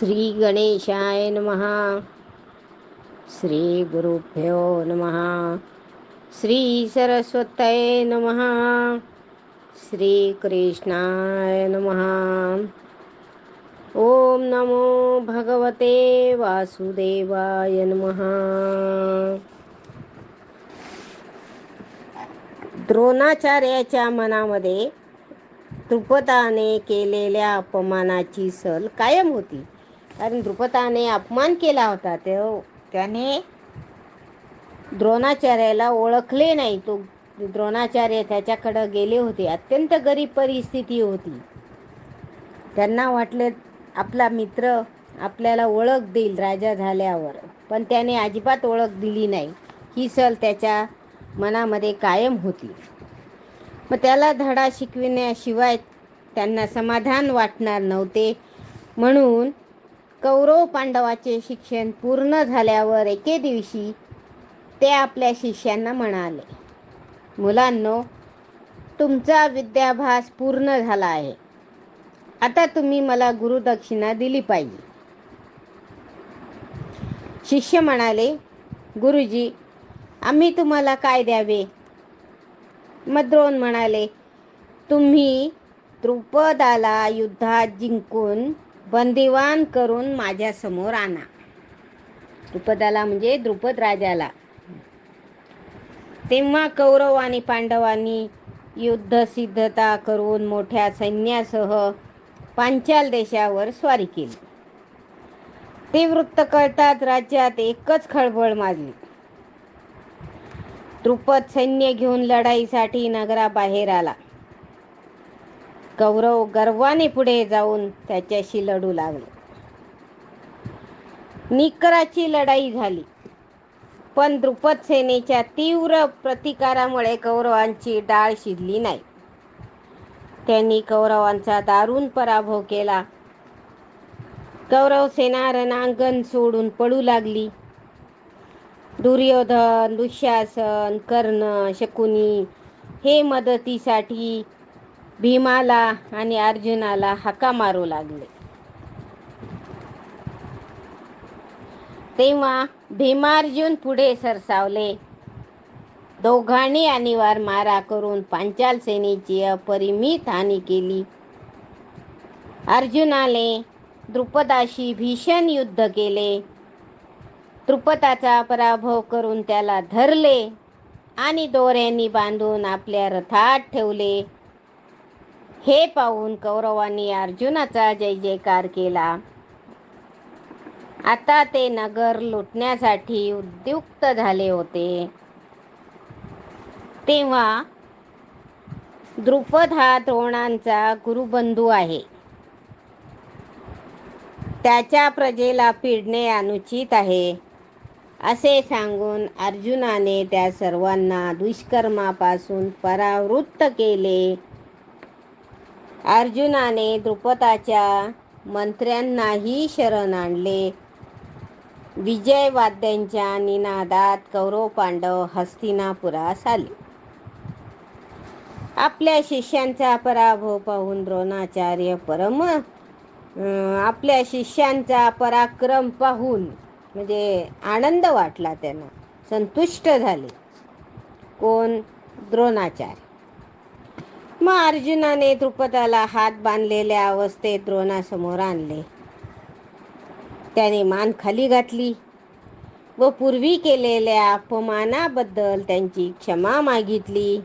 श्री गणेशाय नमहा श्री गुरुभ्यो नमहा श्री सरस्वतये नमहा श्री कृष्णाय नमहा ओम नमो भगवते वासुदेवाय नमहा द्रोणाचार्याच्या मनामध्ये द्रुपदाने केलेल्या अपमानाची सल कायम होती. कारण द्रुपदाने अपमान केला होता ते त्याने द्रोणाचार्याला ओळखले नाही. तो द्रोणाचार्य त्याच्याकडं गेले होते. अत्यंत गरीब परिस्थिती होती. त्यांना वाटले आपला मित्र आपल्याला ओळख देईल राजा झाल्यावर. पण त्याने अजिबात ओळख दिली नाही. ही सल त्याच्या मनामध्ये कायम होती. मग त्याला धडा शिकविण्याशिवाय त्यांना समाधान वाटणार नव्हते. म्हणून कौरव पांडवाचे शिक्षण पूर्ण झाल्यावर एके दिवशी ते आपल्या शिष्यांना म्हणाले मुलांनो तुमचा विद्याभ्यास पूर्ण झाला आहे. आता तुम्ही मला गुरुदक्षिणा दिली पाहिजे. शिष्य म्हणाले गुरुजी आम्ही तुम्हाला काय द्यावे? मद्रोण म्हणाले तुम्ही द्रुपदाला युद्धात जिंकून बंदिवान करून माझ्यासमोर आणा. द्रुपदाला म्हणजे द्रुपद राजाला. तेव्हा कौरव आणि पांडवांनी युद्ध सिद्धता करून मोठ्या सैन्यासह पांचाल देशावर स्वारी केली. ते वृत्त कळतात राज्यात एकच खळबळ माजली. द्रुपद सैन्य घेऊन लढाईसाठी नगराबाहेर आला. कौरव गर्वाने पुढे जाऊन त्याच्याशी लढू लागले. निकराची लढाई झाली. पण द्रुपद सेनेच्या तीव्र प्रतिकारामुळे कौरवांची डाळ शिजली नाही. त्यांनी कौरवांचा दारुण पराभव केला. कौरव सेना रणांगण सोडून पळू लागली. दुर्योधन दुःशासन कर्ण शकुनी हे मदतीसाठी भीमाला आणि अर्जुनाला हका मारू लागले. तेव्हा भीमार्जुन पुढे सरसावले. दोघांनी अनिवार मारा करून पांचाल सेनेची अपरिमित हानी केली. अर्जुनाने द्रुपदाशी भीषण युद्ध केले. द्रुपदाचा पराभव करून त्याला धरले आणि दोऱ्यांनी बांधून आपल्या रथात ठेवले. हे पाहून कौरवांनी अर्जुनाचा जय जयकार केला. आता ते नगर लुटण्यासाठी उद्युक्त झाले होते. तेव्हा द्रुपद हा द्रोणांचा गुरुबंधू आहे. त्याच्या प्रजेला पिडणे अनुचित आहे असे सांगून अर्जुनाने त्या सर्वांना दुष्कर्मापासून परावृत्त केले. अर्जुनाने द्रुपदाच्या मंत्र्यांनाही शरण आणले. विजय वाद्यांच्या निनादात कौरव पांडव हस्तिनापुरास आले. आपल्या शिष्यांचा पराभव पाहून द्रोणाचार्य परम आपल्या शिष्यांचा पराक्रम पाहून म्हणजे आनंद वाटला त्यांना. संतुष्ट झाले. कोण? द्रोणाचार्य. मग अर्जुनाने द्रुपदाला हात बांधलेल्या अवस्थेत द्रोणासमोर आणले. त्याने मान खाली घातली व पूर्वी केलेल्या अपमानाबद्दल त्यांची क्षमा मागितली.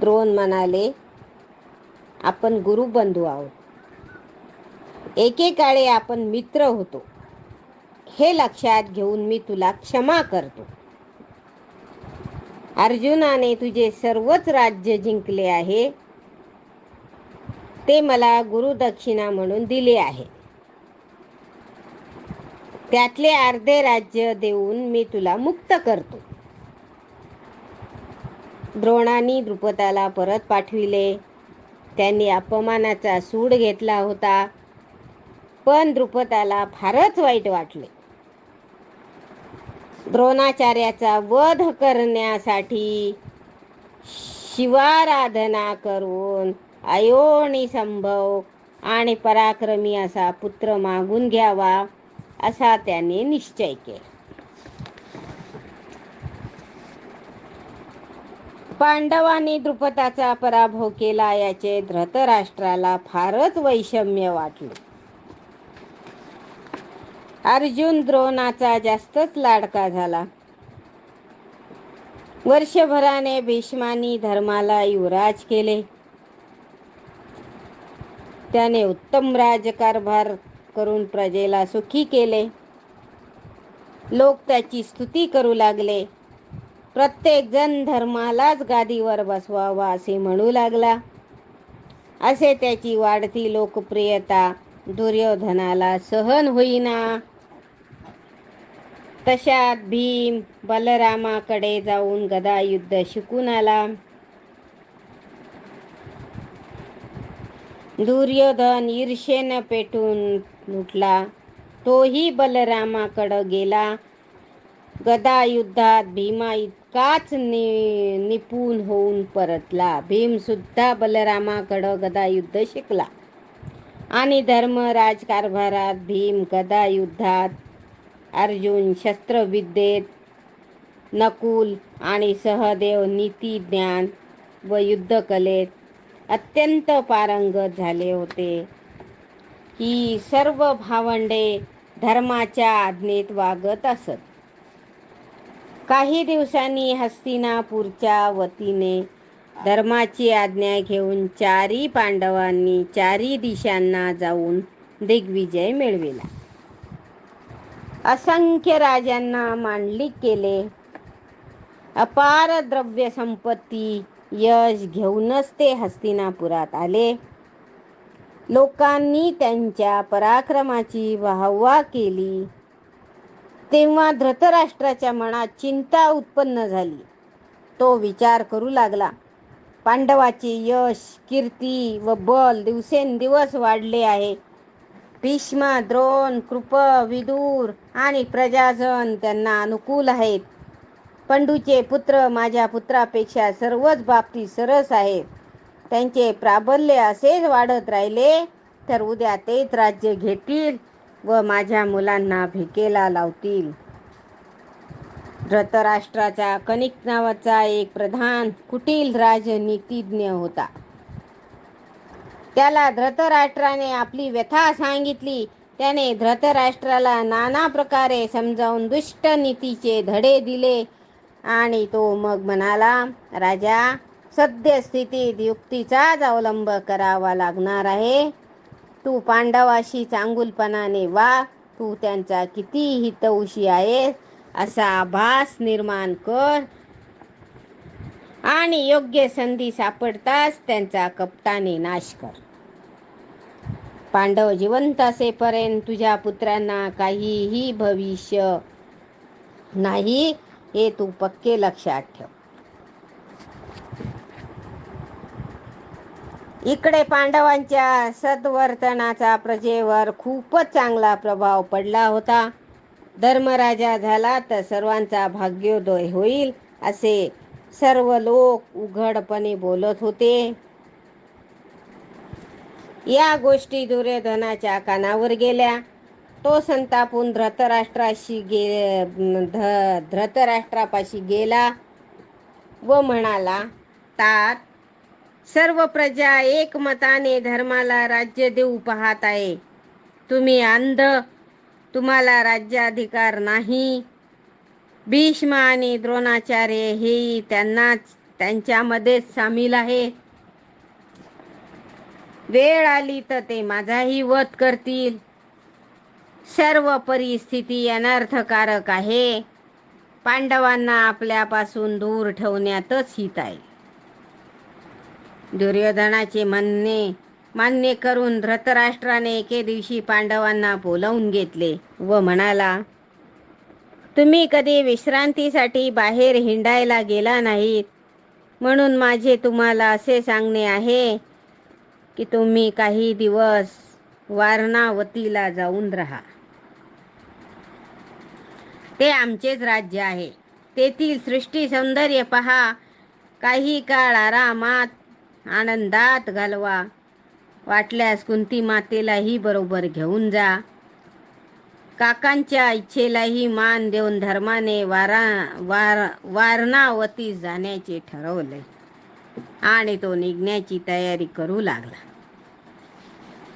द्रोण म्हणाले आपण गुरुबंधू आहोत. एकेकाळी आपण मित्र होतो. हे लक्षात घेऊन मी तुला क्षमा करतो. अर्जुनाने तुझे सर्वच राज्य जिंकले आहे. ते मला गुरुदक्षिणा म्हणून दिले आहे. त्यातले अर्धे राज्य देऊन मी तुला मुक्त करतो. द्रोणाने द्रुपदाला परत पाठविले. त्यांनी अपमानाचा सूड घेतला होता. पण द्रुपदाला फारच वाईट वाटले. द्रोणाचार्याचा वध करण्यासाठी शिवाराधना करून अयोनी संभव आणि पराक्रमी असा पुत्र मागून घ्यावा असा त्याने निश्चय केला. पांडवांनी द्रुपदाचा पराभव केला याचे धृतराष्ट्राला फारच वैषम्य वाटले. अर्जुन द्रोणाचा जास्तच लाडका झाला. वर्षभराने भीष्मानी धर्माला युवराज केले. त्याने उत्तम राजकारभार करून प्रजेला सुखी केले. लोक त्याची स्तुती करू लागले. प्रत्येक जण धर्मालाच गादीवर बसवावा असे म्हणू लागला. असे त्याची वाढती लोकप्रियता दुर्योधनाला सहन होईना. तशात भीम बलरामाकडे जाऊन गदा युद्ध शिकून आला. दुर्योधन ईर्षेनं पेटून उठला तोही बलरामाकडं गेला. गदा युद्धात भीमा इतकाच नि निपुण होऊन परतला. भीम सुद्धा बलरामाकडं गदा युद्ध शिकला. आणि धर्म राजकारभारात भीम गदा युद्धात अर्जुन शस्त्रविद्येत नकुल आणि सहदेव नीती ज्ञान व युद्धकलेत अत्यंत पारंगत झाले होते. ही सर्व भावंडे धर्माच्या आज्ञेत वागत असत. काही दिवसांनी हस्तिनापूरच्या वतीने धर्माची आज्ञा घेऊन चारी पांडवांनी चारी दिशांना जाऊन दिग्विजय मिळविला. असंख्य राजांना मांडलिक केले. अपार द्रव्य संपत्ती यश घेऊनच ते हस्तिनापुरात आले. लोकांनी त्यांच्या पराक्रमाची वाहवा केली. तेव्हा धृतराष्ट्राच्या मनात चिंता उत्पन्न झाली. तो विचार करू लागला. पांडवाचे यश कीर्ती व बल दिवसेंदिवस वाढले आहे. भीष्म द्रोण कृप विदूर आणि प्रजाजन त्यांना अनुकूल आहेत. पंडूचे पुत्र माझ्या पुत्रापेक्षा सर्वच बाबतीत सरस आहेत. त्यांचे प्राबल्य असेच वाढत राहिले तर उद्या तेच राज्य घेतील व माझ्या मुलांना भिकेला लावतील. धृतराष्ट्राचा कनिक नावाचा एक प्रधान कुटील राजनीतिज्ञ होता. त्याला धृतराष्ट्राने आपली व्यथा सांगितली. त्याने धृतराष्ट्राला नाना प्रकारे समजावून दुष्ट नीतीचे धडे दिले. आणि तो मग म्हणाला राजा सद्यस्थितीत युक्तीचाच अवलंब करावा लागणार आहे. तू पांडवाशी चांगुलपणाने वा. तू त्यांचा किती हितवशी आहेस असा आभास निर्माण कर. आणि योग्य संधी सापडताच त्यांचा कपटाने नाश कर. पांडव जिवंत असेपर्यंत तुझ्या पुत्रांना काहीही भविष्य नाही हे तू पक्के लक्षात ठेव. इकडे पांडवांच्या सद्वर्तनाचा प्रजेवर खूपच चांगला प्रभाव पडला होता. धर्मराजा झाला तर सर्वांचा भाग्योदय होईल असे सर्व लोक उघडपणे बोलत होते. या गोष्टी दुर्योधनाच्या कानावर गेल्या. तो संतापून धृतराष्ट्राशी गे ध धृतराष्ट्रापाशी गेला व म्हणाला तात सर्व प्रजा एकमताने धर्माला राज्य देऊ पाहत आहे. तुम्ही अंध तुम्हाला राज्याधिकार नाही. भीष्म आणि द्रोणाचार्य हेही त्यांनाच त्यांच्यामध्येच सामील आहे. वेळ आली तर ते माझाही वध करतील. सर्व परिस्थिती अनर्थकारक आहे. पांडवांना आपल्यापासून दूर ठेवण्यातच हित आहे. दुर्योधनाचे म्हणणे मान्य करून धृतराष्ट्राने एके दिवशी पांडवांना बोलावून घेतले व म्हणाला तुम्ही कधी विश्रांतीसाठी बाहेर हिंडायला गेला नाहीत? म्हणून माझे तुम्हाला असे सांगणे आहे की तुम्ही काही दिवस वारणावतीला जाऊन राहा. ते आमचेच राज्य आहे. तेथील सृष्टी सौंदर्य पहा. काही काळ आरामात आनंदात घालवा. वाटल्यास कुंती मातेलाही बरोबर घेऊन जा. काकांच्या इच्छेलाही मान देऊन धर्माने वारा वार वारणावती जाण्याचे ठरवले. आणि तो निघण्याची तयारी करू लागला.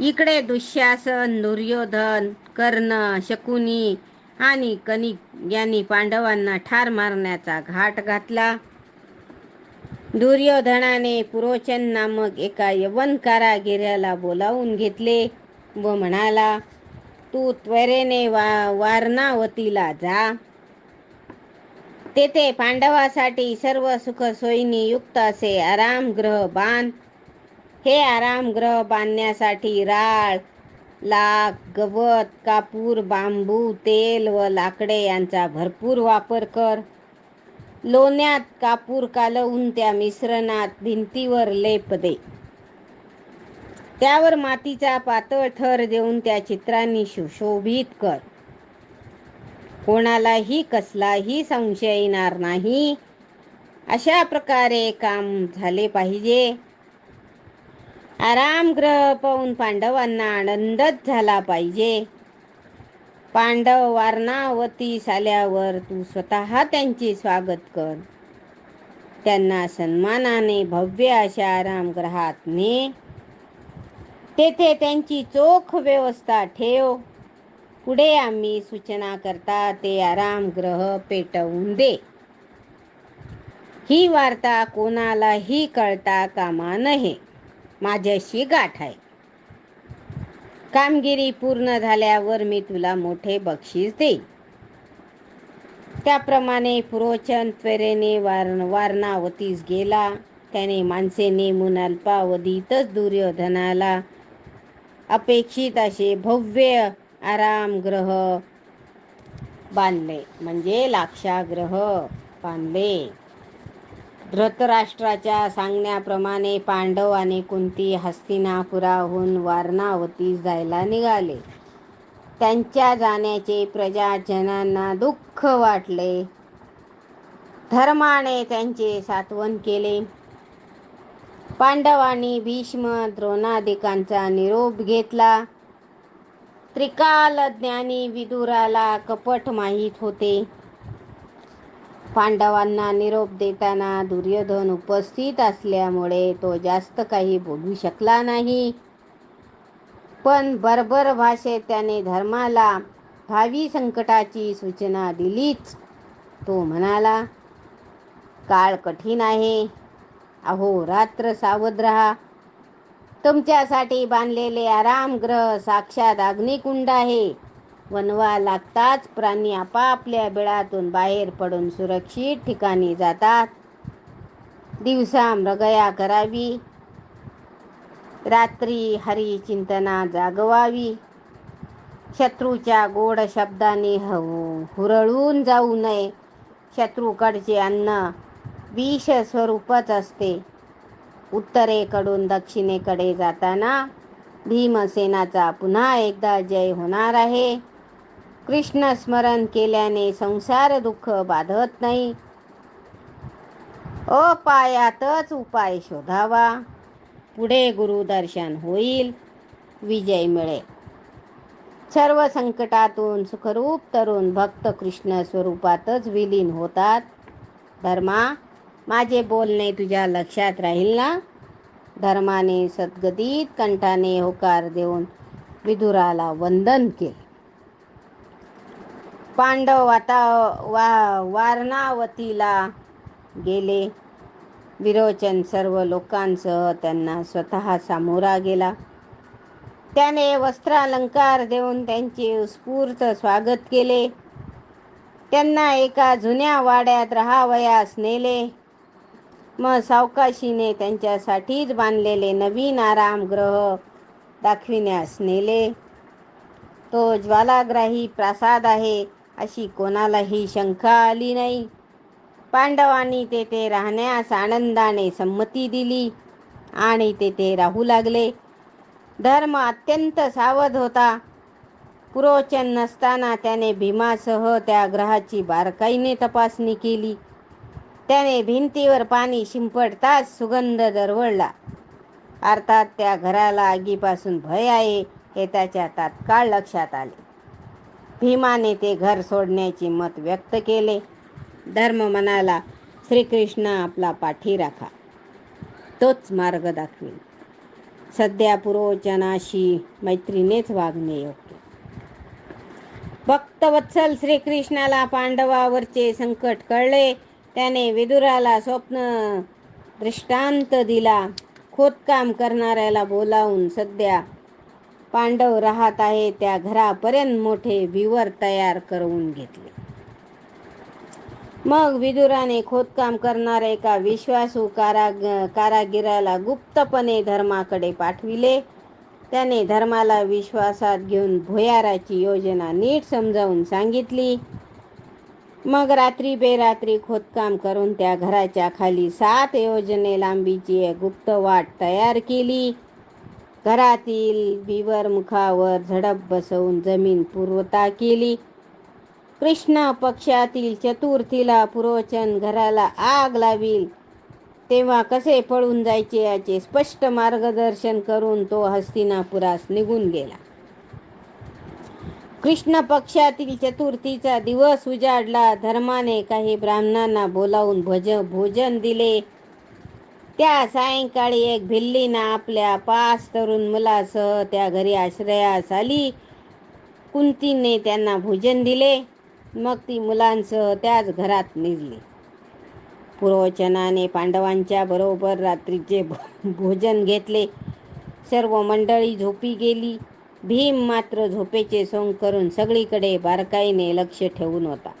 इकडे दुःशासन दुर्योधन कर्ण शकुनी आणि कनिक यांनी पांडवांना ठार मारण्याचा घाट घातला. दुर्योधनाने पुरोचन नामक एका यवन कारागिऱ्याला बोलावून घेतले व म्हणाला तू त्वरेने वा वारणावतीला जा. तेथे पांडवासाठी सर्व सुखसोयीनी युक्त असे आरामगृह बांध. हे आरामगृह बांधण्यासाठी राळ लाक गवत कापूर बांबू तेल व लाकडे यांचा भरपूर वापर कर. लोण्यात कापूर कालवून त्या मिश्रणात भिंतीवर लेप दे. त्यावर मातीचा पातळ थर देऊन त्या चित्रांनी सुशोभित कर. कोणालाही कसलाही संशय येणार नाही. अशा प्रकारे काम झाले पाहिजे. आरामग्रह पाहून पांडवांना आनंदच झाला पाहिजे. पांडव वारणावती आल्यावर तू स्वतः त्यांचे स्वागत कर. त्यांना सन्मानाने भव्य अशा आरामगृहात ने तेथे त्यांची चोख व्यवस्था ठेव. पुढे आम्ही सूचना करता ते आरामग्रह पेटवून दे. ही वार्ता कोणालाही कळता कामा नये. माझ्याशी गाठ आहे. कामगिरी पूर्ण झाल्यावर मी तुला मोठे बक्षीस देईन. त्याप्रमाणे पुरोचन त्वरेने वार वारणावतीस गेला. त्याने माणसे नेमून अल्पावधीतच दुर्योधनाला अपेक्षित असे भव्य आराम ग्रह बांधले. म्हणजे लाक्षाग्रह बांधले. धृतराष्ट्राच्या सांगण्याप्रमाणे पांडव आणि कुंती हस्तिनापुराहून वारणावती जायला निघाले. त्यांच्या जाण्याचे प्रजाजनांना दुःख वाटले. धर्माने त्यांचे सात्वन केले. पांडवांनी भीष्म द्रोणादिकांचा निरोप घेतला. त्रिकाल ज्ञानी विदुराला कपट माहीत होते. पांडवांना निरोप देताना दुर्योधन उपस्थित असल्यामुळे तो जास्त काही बोलू शकला नाही. पण बर्बर भाषेत त्याने धर्माला भावी संकटाची सूचना दिलीच. तो म्हणाला काळ कठीण आहे. अहो रात्र सावध रहा. तुमच्यासाठी बांधलेले आरामग्रह साक्षात अग्निकुंड आहे. वनवा लागताच प्राणी आपापल्या बिळातून बाहेर पडून सुरक्षित ठिकाणी जातात. दिवसा मृगया करावी. रात्री हरिचिंतना जागवावी. शत्रूच्या गोड शब्दाने हुरळून जाऊ नये. शत्रूकडचे अन्न विष स्वरूपच असते. उत्तरेकडून दक्षिणेकडे जाताना भीमसेनाचा पुन्हा एकदा जय होणार आहे. कृष्ण स्मरण केल्याने संसार दुःख बाधत नाही. अपायातच उपाय शोधावा. पुढे गुरुदर्शन होईल. विजय मिळेल. सर्व संकटातून सुखरूप तरुण भक्त कृष्ण स्वरूपातच विलीन होतात. धर्मा माझे बोलणे तुझ्या लक्षात राहील ना? धर्माने सद्गतीत कंठाने होकार देऊन विदुराला वंदन केले. पांडव आता वा वारणावतीला गेले. विरोचन सर्व लोकांसह त्यांना स्वतः सामोरा गेला. त्याने वस्त्रालंकार देऊन त्यांचे उत्स्फूर्त स्वागत केले. त्यांना एका जुन्या वाड्यात राहावयास नेले. मग सावकाशीने त्यांच्यासाठीच बांधलेले नवीन आरामग्रह दाखविण्यास नेले. तो ज्वालाग्राही प्रासाद आहे अशी कोणालाही शंका आली नाही. पांडवांनी तेथे राहण्यास आनंदाने संमती दिली आणि तेथे राहू लागले. धर्म अत्यंत सावध होता. पुरोचन नसताना त्याने भीमासह त्या ग्रहाची बारकाईने तपासणी केली. त्याने भिंतीवर पाणी शिंपडताच सुगंध दरवळला. अर्थात त्या घराला आगीपासून भय आहे हे त्याच्या तात्काळ लक्षात आले. भीमाने ते घर सोडण्याचे मत व्यक्त केले. धर्म म्हणाला श्रीकृष्ण आपला पाठी राखा. तोच मार्ग दाखवेल सध्या पुरोचनाशी मैत्रीनेच वागणे योग्य. भक्तवत्सल श्रीकृष्णाला पांडवावरचे संकट कळले. त्याने विदुराला स्वप्न दृष्टांत दिला. खोदकाम करणाऱ्याला बोलावून सध्या पांडव राहत आहे त्या घरापर्यंत मोठे विवर तयार करून घेतले. मग विदुराने खोदकाम करणाऱ्या एका विश्वासू काराग कारागिराला गुप्तपणे धर्माकडे पाठविले. त्याने धर्माला विश्वासात घेऊन भुयाराची योजना नीट समजावून सांगितली. मग रात्री बेरात्री खोदकाम करून त्या घराच्या खाली सात योजने लांबीची एक गुप्त वाट तयार केली. घरातील बिवर मुखावर झडप बसवून जमीन पूर्वता केली. कृष्ण पक्षातील चतुर्थीला पुरोचन घराला आग लावील. तेव्हा कसे पळून जायचे याचे स्पष्ट मार्गदर्शन करून तो हस्तिनापुरास निघून गेला. कृष्ण पक्षातील चतुर्थीचा दिवस उजाडला. धर्माने काही ब्राह्मणांना बोलावून भज भोजन दिले. त्या सायंकाळी एक भिल्लीना आपल्या पाच तरुण मुलासह त्या घरी आश्रयास आली. कुंतीने त्यांना भोजन दिले. मग ती मुलांसह त्याच घरात निजली पुरोचनाने पांडवांच्या बरोबर रात्रीचे भोजन घेतले. सर्व मंडळी झोपी गेली. भीम मात्र झोपेचे सोंग करून सगळीकडे बारकाईने लक्ष ठेवून होता.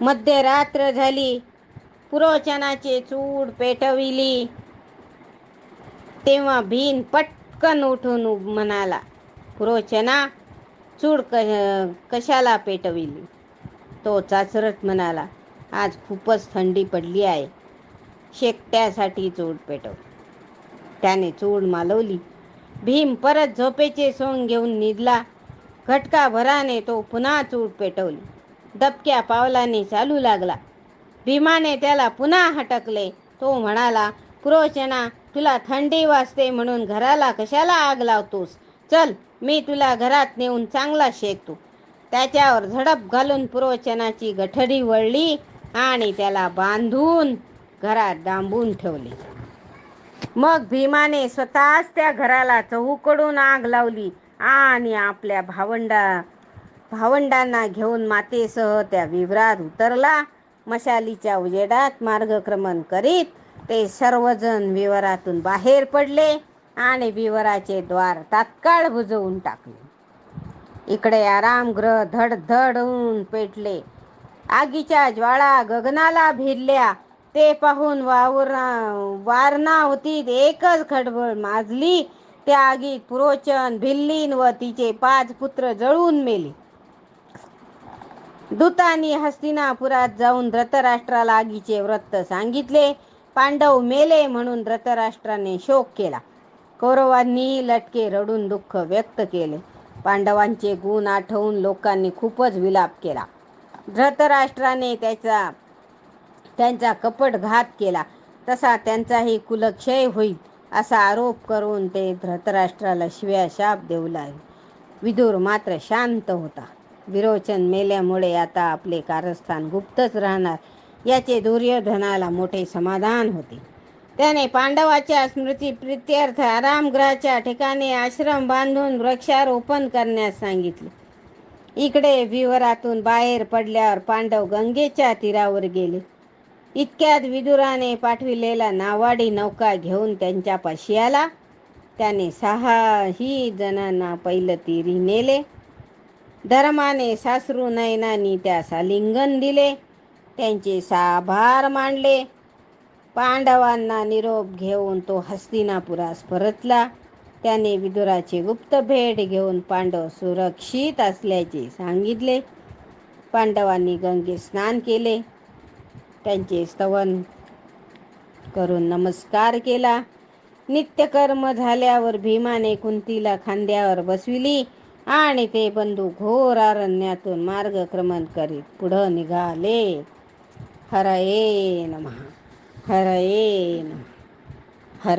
मध्यरात्र झाली. पुरोचनाचे चूड पेटविली. तेव्हा भीम पटकन उठून म्हणाला पुरोचना चूड क कशाला पेटविली? तो चाचरत म्हणाला आज खूपच थंडी पडली आहे. शेकट्यासाठी चूड पेटव. त्याने चूड मालवली. भीम परत झोपेचे सोंग घेऊन निदला घटका भराने तो पुन्हा चूड पेटवली. दबक्या पावलाने चालू लागला. भीमाने त्याला पुन्हा हटकले. तो म्हणाला पुरोचना तुला थंडी वाजते म्हणून घराला कशाला आग लावतोस? चल मी तुला घरात नेऊन चांगला शेकतो. त्याच्यावर झडप घालून पुरोचनाची गठडी वळली आणि त्याला बांधून घरात डांबून ठेवले. मग भीमाने स्वतःच त्या घराला चहूकडून आग लावली आणि आपल्या भावंडा भावंडांना घेऊन मातेसह त्या विवरात उतरला. मशालीच्या उजेडात मार्गक्रमण करीत ते सर्वजण विवरातून बाहेर पडले आणि विवराचे द्वार तात्काळ बुजवून टाकले. इकडे आरामग्रह धडधडून पेटले. आगीच्या ज्वाळा गगनाला भिरल्या. ते पाहून वावर वारणा होती. एकच खडबड माजली. त्या आगीत पुरोचन भिल्लीन व तिचे पाच पुत्र जळून मेले. दूतांनी हस्तिनापुरात जाऊन धृतराष्ट्राला आगीचे व्रत सांगितले. पांडव मेले म्हणून धृतराष्ट्राने शोक केला. कौरवांनी लटके रडून दुःख व्यक्त केले. पांडवांचे गुण आठवून लोकांनी खूपच विलाप केला. धृतराष्ट्राने त्याचा त्यांचा कपट घात केला. तसा त्यांचाही कुलक्षय होईल असा आरोप करून ते धृतराष्ट्राला शिव्या शाप देऊ लागले. विदूर मात्र शांत होता. विरोचन मेल्यामुळे आता आपले कारस्थान गुप्तच राहणार याचे दुर्योधनाला मोठे समाधान होते. त्याने पांडवाच्या स्मृती प्रित्यर्थ आरामगृहाच्या ठिकाणी आश्रम बांधून वृक्षारोपण करण्यास सांगितले. इकडे विवरातून बाहेर पडल्यावर पांडव गंगेच्या तीरावर गेले. इतक्यात विदुराने पाठविलेला नावाडी नौका घेऊन त्यांच्यापाशी आला. त्याने सहाही जणांना पहिलं तिरी नेले. धर्माने सासरू नयनानी त्यास आलिंगन दिले. त्यांचे साभार मांडले. पांडवांना निरोप घेऊन तो हस्तिनापुरास परतला. त्याने विदुराची गुप्त भेट घेऊन पांडव सुरक्षित असल्याचे सांगितले. पांडवांनी गंगे स्नान केले. त्यांचे स्तवन करून नमस्कार केला. नित्यकर्म झाल्यावर भीमाने कुंतीला खांद्यावर बसविली आणि ते बंधू घोर अरण्यातून मार्गक्रमण करीत पुढं निघाले. हरये नमः हरये नमः हर